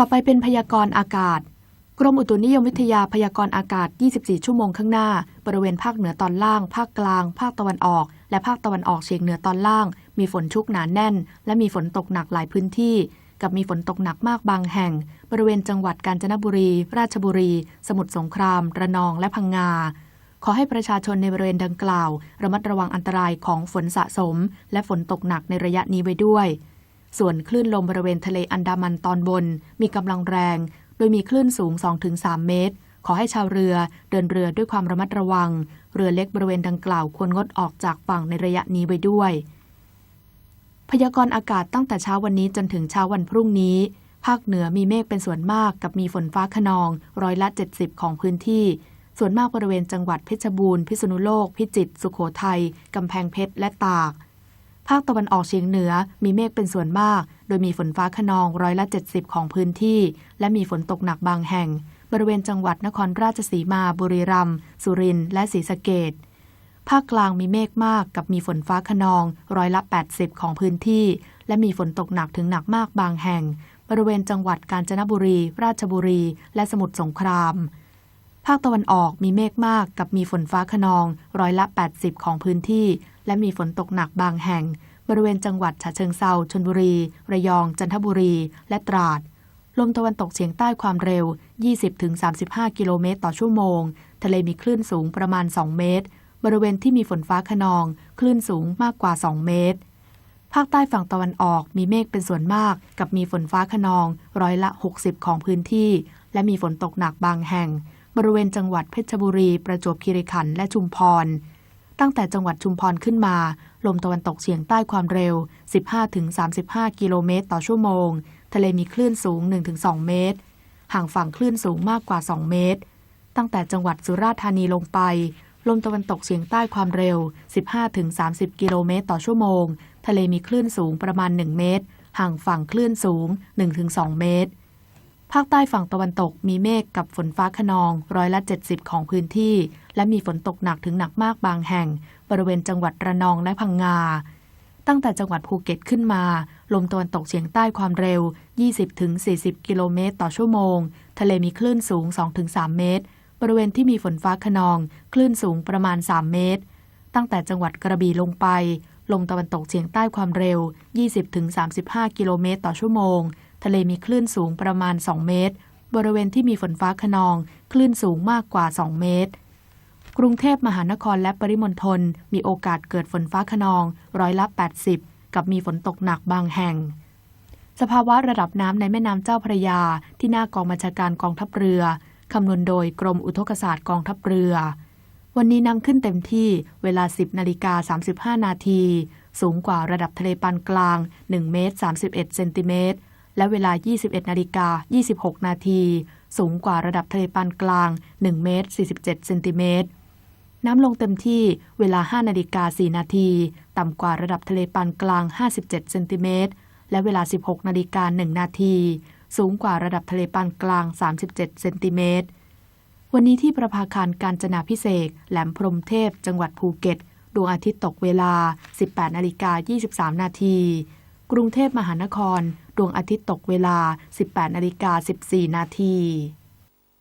ต่อไปเป็นพยากรณ์อากาศ กรมอุตุนิยมวิทยาพยากรณ์อากาศ 24 ชั่วโมงข้างหน้า บริเวณภาคเหนือตอนล่าง ภาคกลาง ภาคตะวันออก และภาคตะวันออกเฉียงเหนือตอนล่าง มีฝนชุกหนาแน่น และมีฝนตกหนักหลายพื้นที่ กับมีฝนตกหนักมากบางแห่ง บริเวณจังหวัดกาญจนบุรี ราชบุรี สมุทรสงคราม ระนอง และพังงา ขอให้ประชาชนในบริเวณดังกล่าว ระมัดระวังอันตรายของฝนสะสม และฝนตกหนักในระยะนี้ไว้ด้วย ส่วนคลื่นลมบริเวณทะเลอันดามันตอนบน มีกำลังแรง โดยมีคลื่นสูง 2-3 เมตร ขอให้ชาวเรือเดินเรือด้วยความระมัดระวัง เรือเล็กบริเวณดังกล่าวควรงดออกจากฝั่งในระยะนี้ไว้ด้วย พยากรณ์อากาศตั้งแต่เช้าวันนี้จนถึงเช้าวันพรุ่งนี้ ภาคเหนือมีเมฆเป็นส่วนมากกับมีฝนฟ้าขนอง ร้อยละ 70 ของพื้นที่ ส่วนมากบริเวณจังหวัดเพชรบูรณ์ พิษณุโลก พิจิตร สุโขทัย กำแพงเพชร และตาก ภาคตะวันออกเฉียงเหนือมีเมฆเป็นส่วนมาก โดยมีฝนฟ้าขนองร้อยละ 70 ของพื้นที่ และมีฝนตกหนักบางแห่ง บริเวณจังหวัดนครราชสีมา บุรีรัมย์สุรินทร์และศรีสะเกษภาคกลางมีเมฆมากกับมีฝนฟ้าขนองร้อยละ 80 ของพื้นที่ และมีฝนตกหนักถึงหนักมากบางแห่ง บริเวณจังหวัดกาญจนบุรี ราชบุรี และสมุทรสงคราม ภาคตะวันออกมีเมฆมากกับมีฝนฟ้าขนองร้อยละ 80 ของพื้นที่ และมีฝนตกหนักบางแห่ง บริเวณจังหวัดฉะเชิงเซาชนบุรี ระยอง จันทบุรี และตราด ลมตะวันตกเฉียงใต้ความเร็ว 20-35 กิโลเมตรต่อชั่วโมง ทะเลมีคลื่นสูงประมาณ 2 เมตร บริเวณที่มีฝนฟ้าขนอง คลื่นสูงมากกว่า 2 เมตร ภาคใต้ฝั่งตะวันออกมีเมฆเป็นส่วนมาก กับมีฝนฟ้าขนอง ร้อยละ 60 ของพื้นที่ และมีฝนตกหนักบางแห่ง บริเวณจังหวัดเพชรบุรี ประจวบคีรีขันธ์และชุมพร ตั้งแต่จังหวัดชุมพรขึ้นมา ลมตะวันตกเฉียงใต้ความเร็ว 15-35 กิโลเมตรต่อชั่วโมง ทะเลมีคลื่นสูง 1-2 เมตร ห่างฝั่งคลื่นสูงมากกว่า 2 เมตร ตั้งแต่จังหวัดสุราษฎร์ธานีลงไป ลมตะวันตกเฉียงใต้ความเร็ว 15-30 กิโลเมตรต่อชั่วโมง ทะเลมีคลื่นสูงประมาณ 1 เมตร ห่างฝั่งคลื่นสูง 1-2 เมตร ภาคใต้ฝั่งตะวันตกมีเมฆกับฝนฟ้าขนองร้อยละ 70 ของพื้นที่ และมีฝนตกหนักถึงหนักมากบางแห่ง บริเวณจังหวัดระนองและพังงา ตั้งแต่จังหวัดภูเก็ตขึ้นมา ลมตะวันตกเฉียงใต้ความเร็ว 20-40 กิโลเมตรต่อชั่วโมง ทะเลมีคลื่นสูง 2-3 เมตร บริเวณที่มีฝนฟ้าขนอง คลื่นสูงประมาณ 3 เมตร ตั้งแต่จังหวัดกระบี่ลงไป ลมตะวันตกเฉียงใต้ความเร็ว 20-35 กิโลเมตรต่อชั่วโมง ทะเลมีคลื่นสูงประมาณ 2 เมตร บริเวณที่มีฝนฟ้าขนอง คลื่นสูงมากกว่า 2 เมตร กรุงเทพมหานครและปริมณฑลมีโอกาสเกิดฝนฟ้าขนองร้อยละ 80 กับมีฝนตกหนักบางแห่ง สภาวะระดับน้ำในแม่น้ำเจ้าพระยา ที่หน้ากองบัญชาการกองทัพเรือคำนวณโดยกรมอุทกศาสตร์กองทัพเรือ วันนี้น้ำขึ้นเต็มที่เวลา 10นาฬิกา35 นาที สูงกว่าระดับทะเลปานกลาง 1 เมตร 31 เซนติเมตร และเวลา 21นาฬิกา26 นาที สูงกว่าระดับทะเลปานกลาง 1 เมตร 47 เซนติเมตร น้ำลงเต็มที่เวลา 5 นาฬิกา 4 นาที ต่ำกว่าระดับทะเลปานกลาง 57 เซนติเมตร และเวลา 16 นาฬิกา 1 นาที สูงกว่าระดับทะเลปานกลาง 37 เซนติเมตร วันนี้ที่ประภาคารการจนาพิเศษแหลมพรมเทพ จังหวัดภูเก็ต ดวงอาทิตย์ตกเวลา 18 นาฬิกา 23 นาทีกรุงเทพมหานคร ดวงอาทิตย์ตกเวลา 18นาฬิกา14 นาที